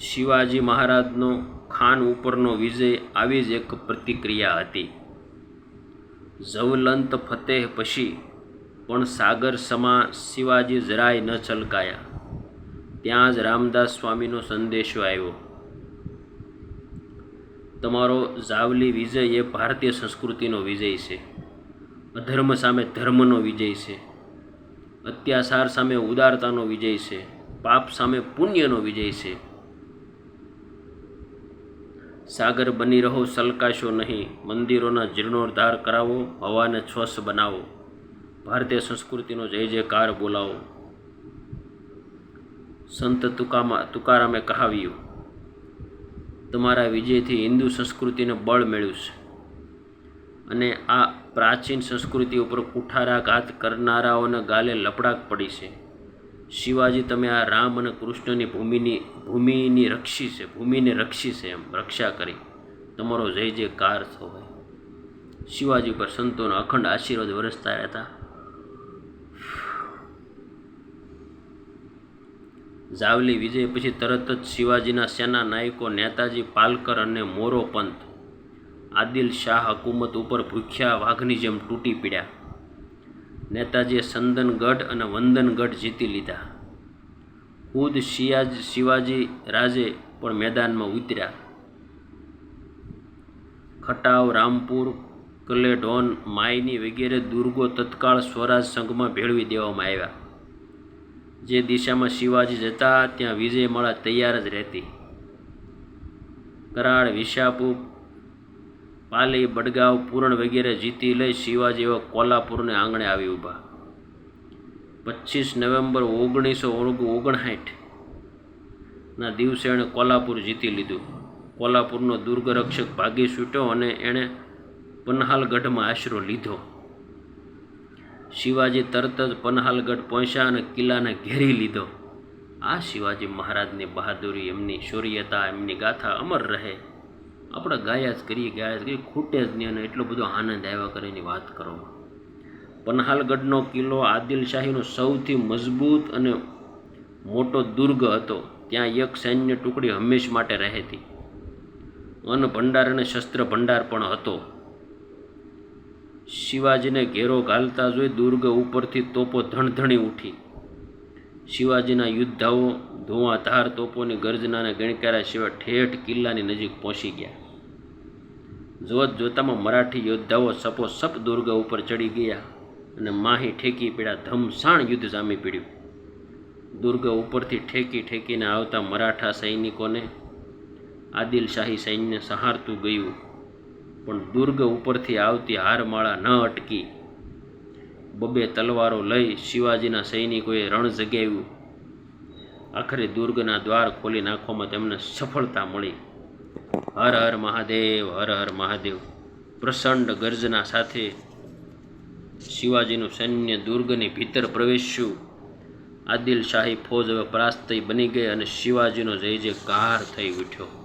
શિવાજી મહારાજનો ખાન ઉપરનો વિજય આવી જ એક પ્રતિક્રિયા હતી. ઝવલંત ફતેહ પછી પણ સાગર સમા શિવાજી જરાય ન છલકાયા. ત્યાં જ રામદાસ સ્વામીનો સંદેશો આવ્યો. તમારો જાવલી વિજય એ ભારતીય સંસ્કૃતિનો વિજય છે. અધર્મ સામે ધર્મનો વિજય છે. અત્યાચાર સામે ઉદારતાનો વિજય છે. પાપ સામે પુણ્યનો વિજય છે. સાગર બની રહો, સલકાશો નહીં. મંદિરોના જીર્ણોદ્ધાર કરાવો, હવાને સ્વચ્છ બનાવો. ભારતીય સંસ્કૃતિનો જય જયકાર બોલાવો. સંત તુકામાં, તુકારામે કહાવ્યું, તમારા વિજયથી હિન્દુ સંસ્કૃતિને બળ મળ્યું છે. અને આ પ્રાચીન સંસ્કૃતિ ઉપર કુઠારાઘાત કરનારાઓને ગાલે લપડાક પડી છે. શિવાજી, તમે આ રામ અને કૃષ્ણની ભૂમિની ભૂમિની રક્ષી છે ભૂમિને રક્ષી છે એમ રક્ષા કરી. તમારો જય જયકાર થવાય શિવાજી પર સંતોનો અખંડ આશીર્વાદ વરસતા રહેતા. જાવલી વિજય પછી તરત જ શિવાજીના સેના નાયકો નેતાજી, પાલકર અને મોરો પંથ આદિલ શાહ હકુમત ઉપર ભૂખ્યા વાઘની જેમ તૂટી પડ્યા. નેતાજીએ સંદનગઢ અને વંદનગઢ જીતી લીધા. ખુદ શિયાજ શિવાજી રાજે પણ મેદાનમાં ઉતર્યા. ખટાવ, રામપુર, કલેઢોન, માયની વગેરે દુર્ગો તત્કાળ સ્વરાજ સંઘમાં ભેળવી દેવામાં આવ્યા. જે દિશામાં શિવાજી જતા, ત્યાં વિજયમાળા તૈયાર જ રહેતી. કરાળ, વિશાપુર પાલી, બડગાંવ, પૂરણ વગેરે જીતી લઈ શિવાજી એવા કોલ્હાપુરને આંગણે આવી ઊભા. પચીસ નવેમ્બર ઓગણીસો ઓગણસાઠ ના દિવસે એણે કોલ્હાપુર જીતી લીધું. કોલ્હાપુરનો દુર્ગ રક્ષક ભાગી છૂટ્યો અને એણે પન્હાલગઢમાં આશરો લીધો. શિવાજી તરત જ પન્હાલગઢ પહોંચ્યા અને કિલ્લાને ઘેરી લીધો. આ શિવાજી મહારાજની બહાદુરી, એમની શૌર્યતા, એમની ગાથા અમર રહે. આપણે ગાયા જ કરીએ, ગાયા જ કરીએ, ખૂટે જ નહીં અને એટલો બધો આનંદ આવ્યા કરે એની વાત કરો પન્હાલગઢનો કિલ્લો આદિલશાહીનો સૌથી મજબૂત અને મોટો દુર્ગ હતો. ત્યાં એક સૈન્ય ટુકડી હંમેશ માટે રહેતી. અન્ન ભંડાર અને શસ્ત્ર ભંડાર પણ હતો. શિવાજીને ઘેરો ઘાલતા જોઈ દુર્ગ ઉપરથી તોપો ધણધણી ઉઠી. શિવાજીના યોદ્ધાઓ ધુઆંધાર તોપોની ગર્જનાને ગણકાર્યા સિવાય ઠેઠ કિલ્લાની નજીક પહોંચી ગયા. જોત જોતામાં મરાઠી યોદ્ધાઓ સપો સપ દુર્ગ ઉપર ચડી ગયા અને માહી ઠેકી પીડ્યા, ધમસાણ યુદ્ધ જામી પીડ્યું. દુર્ગ ઉપરથી ઠેકી ઠેકીને આવતા મરાઠા સૈનિકોને આદિલશાહી સૈન્ય સહારતું ગયું. પણ દુર્ગ ઉપરથી આવતી હારમાળા ન અટકી. બબે તલવારો લઈ શિવાજીના સૈનિકોએ રણ જગાવ્યું. આખરે દુર્ગના દ્વાર ખોલી નાખવામાં તેમને સફળતા મળી. હર હર મહાદેવ, હર હર મહાદેવ. પ્રચંડ ગર્જના સાથે શિવાજીનું સૈન્ય દુર્ગની ભીતર પ્રવેશ્યું. આદિલ શાહી ફૌજ હવે પરાસ્તય બની ગઈ અને શિવાજીનો જય જયકાર થઈ ઉઠ્યો.